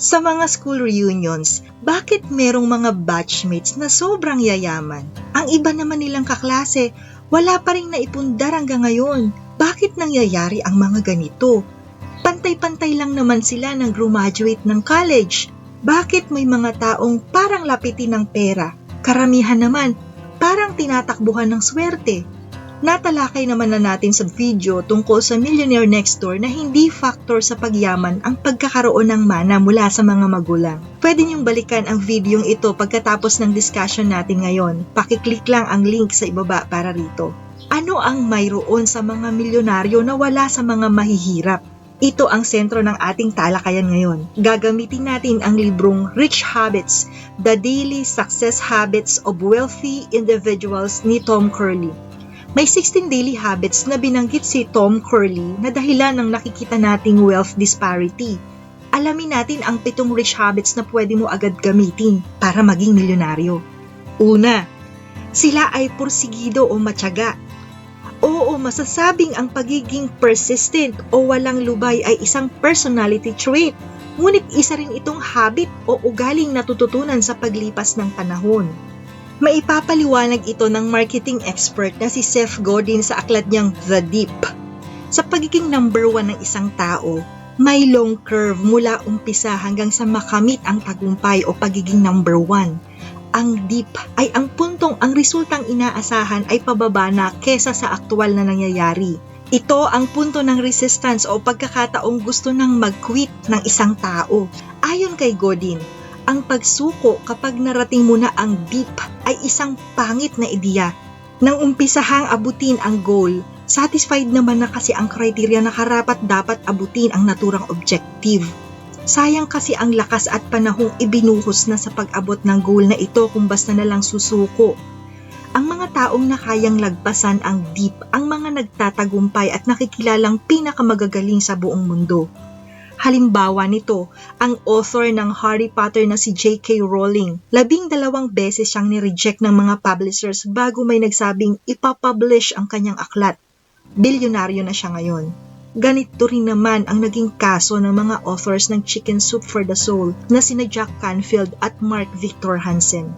Sa mga school reunions, bakit merong mga batchmates na sobrang yayaman? Ang iba naman nilang kaklase, wala pa rin naipundar hanggang ngayon. Bakit nangyayari ang mga ganito? Pantay-pantay lang naman sila nang graduate ng college. Bakit may mga taong parang lapitin ng pera? Karamihan naman, parang tinatakbuhan ng swerte. Natalakay naman na natin sa video tungkol sa Millionaire Next Door na hindi factor sa pagyaman ang pagkakaroon ng mana mula sa mga magulang. Pwede niyong balikan ang videong ito pagkatapos ng discussion natin ngayon. Pakiclick lang ang link sa ibaba para rito. Ano ang mayroon sa mga milyonaryo na wala sa mga mahihirap? Ito ang sentro ng ating talakayan ngayon. Gagamitin natin ang librong Rich Habits, The Daily Success Habits of Wealthy Individuals ni Tom Curley. May 16 daily habits na binanggit si Tom Curley na dahilan ng nakikita nating wealth disparity. Alamin natin ang pitong rich habits na pwede mo agad gamitin para maging milyonaryo. Una, sila ay porsigido o matyaga. Oo, masasabing ang pagiging persistent o walang lubay ay isang personality trait. Ngunit isa rin itong habit o ugaling natututunan sa paglipas ng panahon. Maipapaliwanag ito ng marketing expert na si Seth Godin sa aklat niyang The Deep. Sa pagiging number one ng isang tao, may long curve mula umpisa hanggang sa makamit ang tagumpay o pagiging number one. Ang deep ay ang puntong ang resultang inaasahan ay pababa na kesa sa aktwal na nangyayari. Ito ang punto ng resistance o pagkakataong gusto nang mag-quit ng isang tao. Ayon kay Godin, ang pagsuko kapag narating mo na ang deep ay isang pangit na ideya. Nang umpisahang abutin ang goal, satisfied naman na kasi ang kriteriya na karapat dapat abutin ang naturang objective. Sayang kasi ang lakas at panahong ibinuhos na sa pag-abot ng goal na ito kung basta na lang susuko. Ang mga taong nakayang lagpasan ang deep ang mga nagtatagumpay at nakikilalang pinakamagagaling sa buong mundo. Halimbawa nito, ang author ng Harry Potter na si J.K. Rowling. Labing dalawang beses siyang nireject ng mga publishers bago may nagsabing ipapublish ang kanyang aklat. Bilyonaryo na siya ngayon. Ganito rin naman ang naging kaso ng mga authors ng Chicken Soup for the Soul na sina Jack Canfield at Mark Victor Hansen.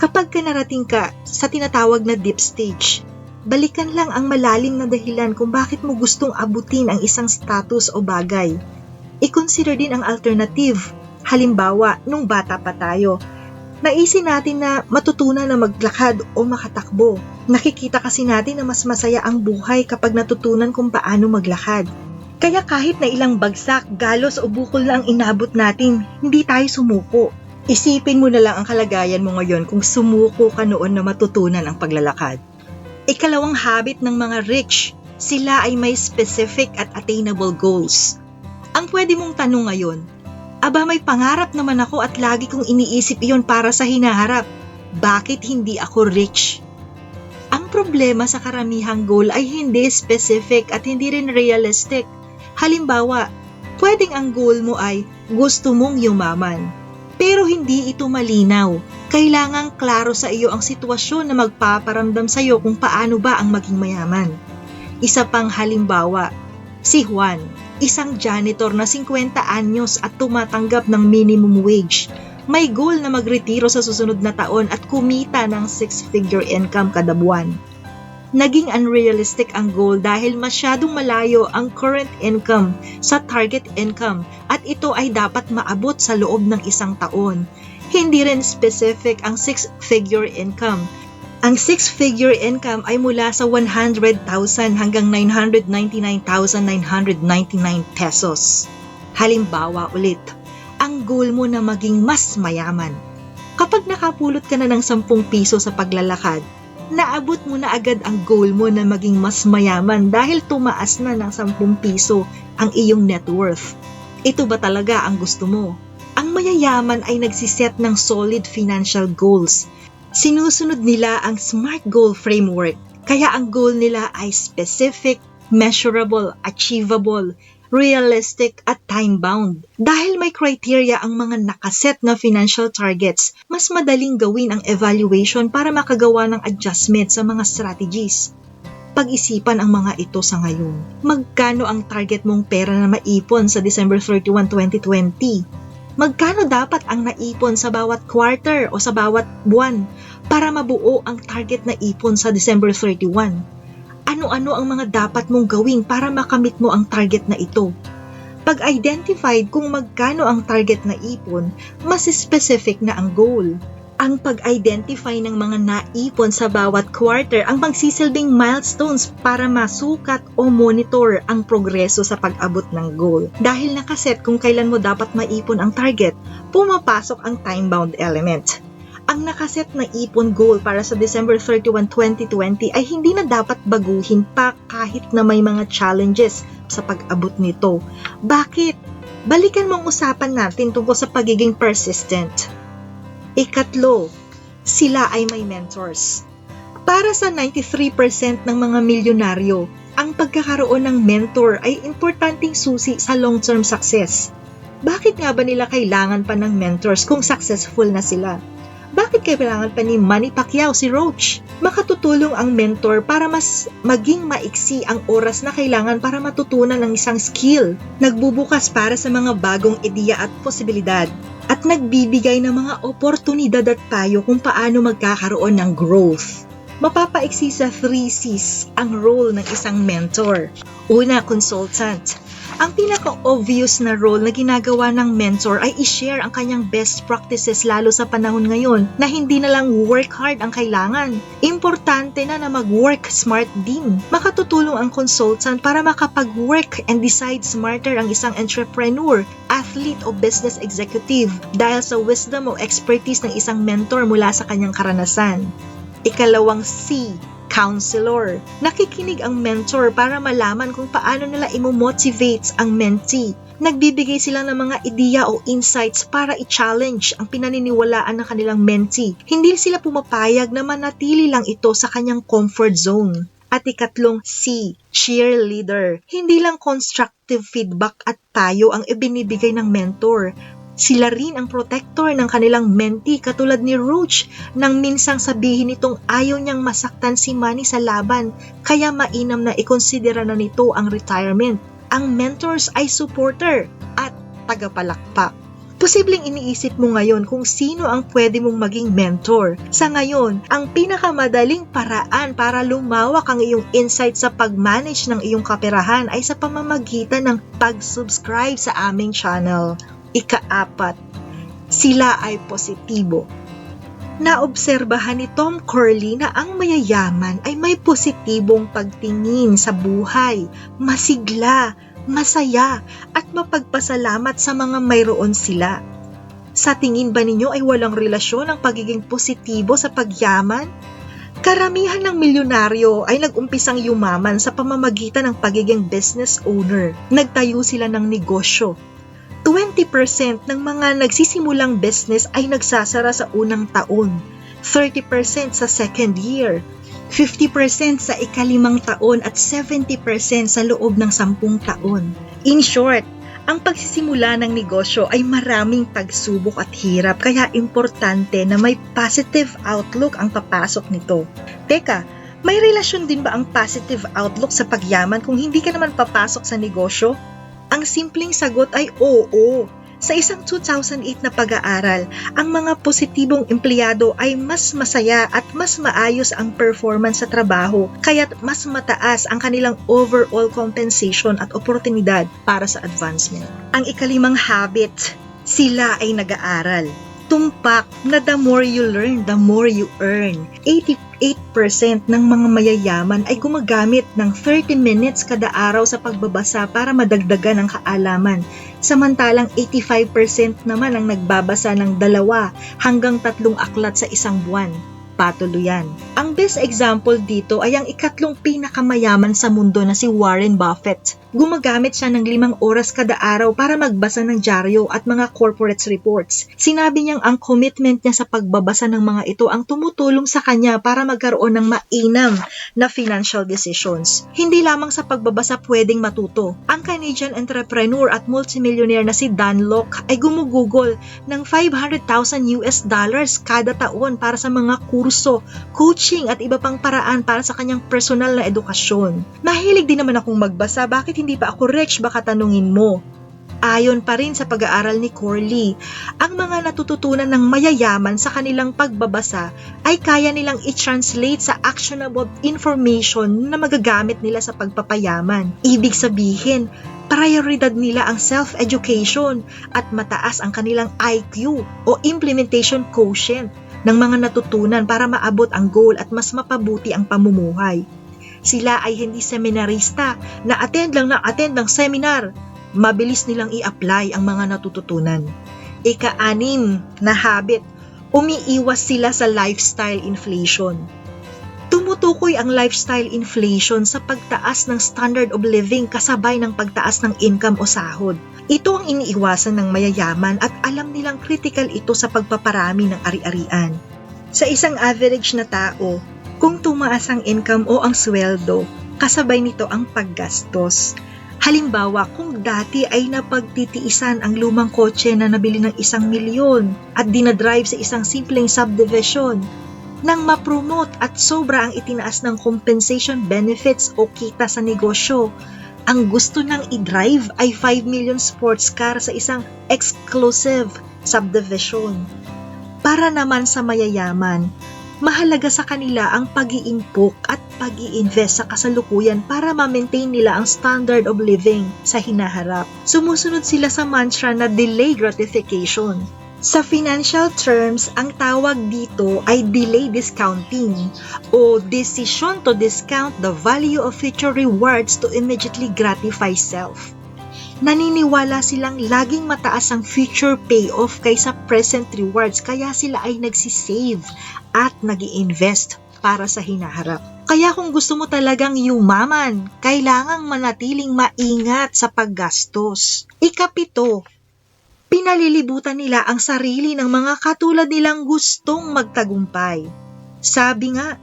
Kapag ka narating ka sa tinatawag na deep stage, balikan lang ang malalim na dahilan kung bakit mo gustong abutin ang isang status o bagay i-consider din ang alternative. Halimbawa, nung bata pa tayo, naisin natin na matutunan na maglakad o makatakbo. Nakikita kasi natin na mas masaya ang buhay kapag natutunan kung paano maglakad. Kaya kahit na ilang bagsak, galos o bukol na ang inabot natin, hindi tayo sumuko. Isipin mo na lang ang kalagayan mo ngayon kung sumuko ka noon na matutunan ang paglalakad. Ikalawang habit ng mga rich, sila ay may specific at attainable goals. Ang pwede mong tanong ngayon, aba may pangarap naman ako at lagi kong iniisip iyon para sa hinaharap. Bakit hindi ako rich? Ang problema sa karamihang goal ay hindi specific at hindi rin realistic. Halimbawa, pwedeng ang goal mo ay gusto mong yumaman. Pero hindi ito malinaw. Kailangang klaro sa iyo ang sitwasyon na magpaparamdam sa iyo kung paano ba ang maging mayaman. Isa pang halimbawa, si Juan isang janitor na 50 anyos at tumatanggap ng minimum wage. May goal na magretiro sa susunod na taon at kumita ng six-figure income kada buwan. Naging unrealistic ang goal dahil masyadong malayo ang current income sa target income at ito ay dapat maabot sa loob ng isang taon. Hindi rin specific ang six-figure income ang six-figure income ay mula sa 100,000 hanggang 999,999 pesos. Halimbawa ulit, ang goal mo na maging mas mayaman. Kapag nakapulot ka na ng 10 piso sa paglalakad, naabot mo na agad ang goal mo na maging mas mayaman dahil tumaas na ng 10 piso ang iyong net worth. Ito ba talaga ang gusto mo? Ang mayayaman ay nagsiset ng solid financial goals Sinusunod nila ang SMART Goal Framework, kaya ang goal nila ay specific, measurable, achievable, realistic at time-bound. Dahil may criteria ang mga nakaset na financial targets, mas madaling gawin ang evaluation para makagawa ng adjustment sa mga strategies. Pag-isipan ang mga ito sa ngayon. Magkano ang target mong pera na maipon sa December 31, 2020? Magkano dapat ang naipon sa bawat quarter o sa bawat buwan para mabuo ang target na ipon sa December 31? Ano-ano ang mga dapat mong gawin para makamit mo ang target na ito? Pag identified kung magkano ang target na ipon, mas specific na ang goal. Ang pag-identify ng mga naipon sa bawat quarter ang magsisilbing milestones para masukat o monitor ang progreso sa pag-abot ng goal. Dahil nakaset kung kailan mo dapat maipon ang target, pumapasok ang time-bound element. Ang nakaset na ipon goal para sa December 31, 2020 ay hindi na dapat baguhin pa kahit na may mga challenges sa pag-abot nito. Bakit? Balikan mong usapan natin tungkol sa pagiging persistent. Ikatlo, sila ay may mentors. Para sa 93% ng mga milyonaryo, ang pagkakaroon ng mentor ay importanteng susi sa long-term success. Bakit nga ba nila kailangan pa ng mentors kung successful na sila? Bakit kailangan pa ni Manny Pacquiao si Roach? Makatutulong ang mentor para mas maging maiksi ang oras na kailangan para matutunan ng isang skill. Nagbubukas para sa mga bagong ideya at posibilidad at nagbibigay ng mga oportunidad at tayo kung paano magkakaroon ng growth. Mapapaiksi sa 3 C's ang role ng isang mentor. Una, consultant. Ang pinaka-obvious na role na ginagawa ng mentor ay i-share ang kanyang best practices lalo sa panahon ngayon na hindi na lang work hard ang kailangan. Importante na na mag-work smart din. Makatutulong ang consultant para makapag-work and decide smarter ang isang entrepreneur, athlete o business executive dahil sa wisdom o expertise ng isang mentor mula sa kanyang karanasan. Ikalawang C, counselor. Nakikinig ang mentor para malaman kung paano nila imo-motivate ang mentee. Nagbibigay sila ng mga ideya o insights para i-challenge ang pinaniniwalaan ng kanilang mentee. Hindi sila pumapayag na manatili lang ito sa kanyang comfort zone. At ikatlong C, cheerleader. Hindi lang constructive feedback at payo ang ibinibigay ng mentor, sila rin ang protector ng kanilang mentee katulad ni Roach nang minsang sabihin nitong ayaw niyang masaktan si Manny sa laban kaya mainam na ikonsidera na nito ang retirement. Ang mentors ay supporter at tagapalakpak. Posibleng iniisip mo ngayon kung sino ang pwede mong maging mentor. Sa ngayon, ang pinakamadaling paraan para lumawak ang iyong insight sa pag-manage ng iyong kaperahan ay sa pamamagitan ng pag-subscribe sa aming channel. Ikaapat, sila ay positibo. Naobserbahan ni Tom Corley na ang mayayaman ay may positibong pagtingin sa buhay, masigla, masaya, at mapagpasalamat sa mga mayroon sila. Sa tingin ba ninyo ay walang relasyon ang pagiging positibo sa pagyaman? Karamihan ng milyonaryo ay nag-umpisang yumaman sa pamamagitan ng pagiging business owner. Nagtayo sila ng negosyo, 20% ng mga nagsisimulang business ay nagsasara sa unang taon, 30% sa second year, 50% sa ikalimang taon at 70% sa loob ng sampung taon. In short, ang pagsisimula ng negosyo ay maraming pagsubok at hirap kaya importante na may positive outlook ang papasok nito. Teka, may relasyon din ba ang positive outlook sa pagyaman kung hindi ka naman papasok sa negosyo? Ang simpleng sagot ay oo. Sa isang 2008 na pag-aaral, ang mga positibong empleyado ay mas masaya at mas maayos ang performance sa trabaho, kaya't mas mataas ang kanilang overall compensation at oportunidad para sa advancement. Ang ikalimang habit, sila ay nag-aaral tumpak na the more you learn, the more you earn. 88% ng mga mayayaman ay gumagamit ng 30 minutes kada araw sa pagbabasa para madagdagan ang kaalaman. Samantalang 85% naman ang nagbabasa ng dalawa hanggang tatlong aklat sa isang buwan patuluyan. Ang best example dito ay ang ikatlong pinakamayaman sa mundo na si Warren Buffett. Gumagamit siya ng limang oras kada araw para magbasa ng dyaryo at mga corporate reports. Sinabi niyang ang commitment niya sa pagbabasa ng mga ito ang tumutulong sa kanya para magkaroon ng mainam na financial decisions. Hindi lamang sa pagbabasa pwedeng matuto. Ang Canadian entrepreneur at multimillionaire na si Dan Lok ay gumugugol ng 500,000 US dollars kada taon para sa mga kurso, coaching at iba pang paraan para sa kanyang personal na edukasyon. Mahilig din naman akong magbasa, bakit hindi pa ako rich baka tanungin mo. Ayon pa rin sa pag-aaral ni Corley, ang mga natututunan ng mayayaman sa kanilang pagbabasa ay kaya nilang i-translate sa actionable information na magagamit nila sa pagpapayaman. Ibig sabihin, prioridad nila ang self-education at mataas ang kanilang IQ o implementation quotient ng mga natutunan para maabot ang goal at mas mapabuti ang pamumuhay. Sila ay hindi seminarista na attend lang na attend ng seminar mabilis nilang i-apply ang mga natututunan. Ika-anim na habit, umiiwas sila sa lifestyle inflation. Tumutukoy ang lifestyle inflation sa pagtaas ng standard of living kasabay ng pagtaas ng income o sahod. Ito ang iniiwasan ng mayayaman at alam nilang critical ito sa pagpaparami ng ari-arian. Sa isang average na tao, kung tumaas ang income o ang sweldo, kasabay nito ang paggastos. Halimbawa, kung dati ay napagtitiisan ang lumang kotse na nabili ng isang milyon at dinadrive sa isang simpleng subdivision, nang ma-promote at sobra ang itinaas ng compensation benefits o kita sa negosyo, ang gusto ng i-drive ay 5 million sports car sa isang exclusive subdivision. Para naman sa mayayaman, mahalaga sa kanila ang pag-iimpok at pag invest sa kasalukuyan para ma-maintain nila ang standard of living sa hinaharap. Sumusunod sila sa mantra na delay gratification. Sa financial terms, ang tawag dito ay delay discounting o decision to discount the value of future rewards to immediately gratify self. Naniniwala silang laging mataas ang future payoff kaysa present rewards kaya sila ay nagsisave at nag invest para sa hinaharap. Kaya kung gusto mo talagang yumaman, kailangang manatiling maingat sa paggastos. Ikapito, pinalilibutan nila ang sarili ng mga katulad nilang gustong magtagumpay. Sabi nga,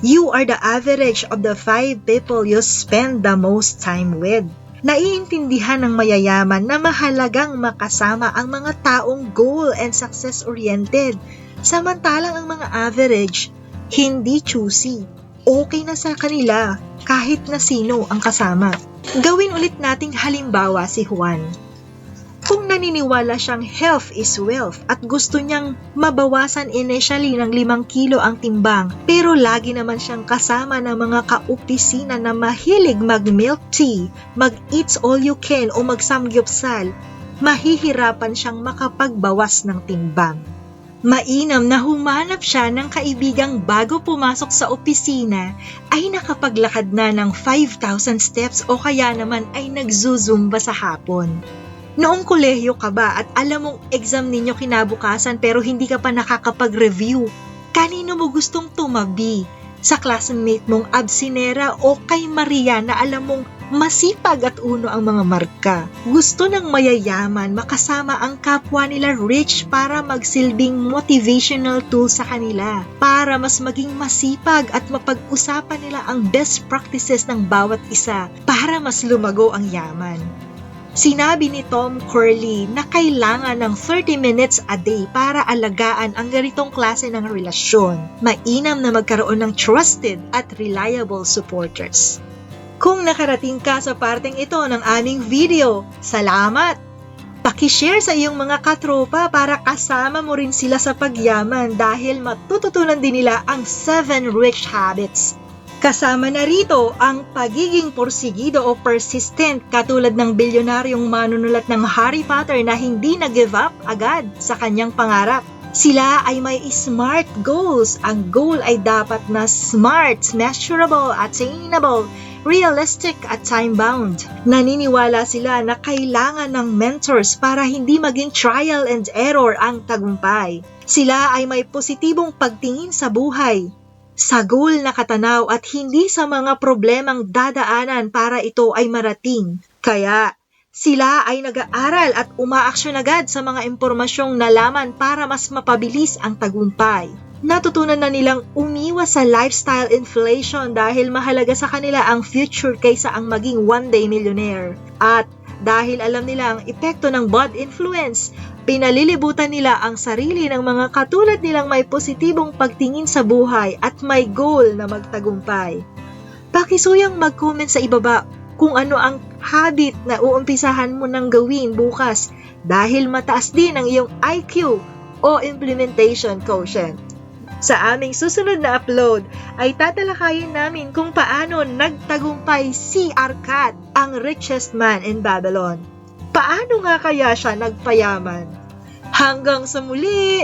you are the average of the five people you spend the most time with. Naiintindihan ng mayayaman na mahalagang makasama ang mga taong goal and success-oriented, samantalang ang mga average, hindi choosy. Okay na sa kanila kahit na sino ang kasama. Gawin ulit nating halimbawa si Juan. Kung naniniwala siyang health is wealth at gusto niyang mabawasan initially ng 5 kilo ang timbang, pero lagi naman siyang kasama ng mga kaopisina na mahilig mag-milk tea, mag-eats all you can o mag-samgyupsal, mahihirapan siyang makapagbawas ng timbang. Mainam na humanap siya ng kaibigang bago pumasok sa opisina ay nakapaglakad na ng 5,000 steps o kaya naman ay nagzuzumba sa hapon. Noong kolehiyo ka ba at alam mong exam ninyo kinabukasan pero hindi ka pa nakakapag-review, kanino mo gustong tumabi? Sa classmate mong absinera o kay Maria na alam mong masipag at uno ang mga marka. Gusto ng mayayaman makasama ang kapwa nila rich para magsilbing motivational tool sa kanila para mas maging masipag at mapag-usapan nila ang best practices ng bawat isa para mas lumago ang yaman. Sinabi ni Tom Curley na kailangan ng 30 minutes a day para alagaan ang ganitong klase ng relasyon. Mainam na magkaroon ng trusted at reliable supporters. Kung nakarating ka sa parteng ito ng aming video, salamat! Pakishare sa iyong mga katropa para kasama mo rin sila sa pagyaman dahil matututunan din nila ang 7 rich habits Kasama na rito ang pagiging porsigido o persistent katulad ng bilyonaryong manunulat ng Harry Potter na hindi nag-give up agad sa kanyang pangarap. Sila ay may smart goals. Ang goal ay dapat na smart, measurable, attainable, realistic at time-bound. Naniniwala sila na kailangan ng mentors para hindi maging trial and error ang tagumpay. Sila ay may positibong pagtingin sa buhay, sa goal na katanaw at hindi sa mga problemang dadaanan para ito ay marating. Kaya, sila ay nag-aaral at umaaksyon agad sa mga impormasyong nalaman para mas mapabilis ang tagumpay. Natutunan na nilang umiwas sa lifestyle inflation dahil mahalaga sa kanila ang future kaysa ang maging one-day millionaire. At dahil alam nila ang epekto ng bad influence, Pinalilibutan nila ang sarili ng mga katulad nilang may positibong pagtingin sa buhay at may goal na magtagumpay. Pakisuyang mag-comment sa ibaba kung ano ang habit na uumpisahan mo ng gawin bukas dahil mataas din ang iyong IQ o implementation quotient. Sa aming susunod na upload ay tatalakayin namin kung paano nagtagumpay si Arkat, ang richest man in Babylon. Paano nga kaya siya nagpayaman? Hanggang sa muli!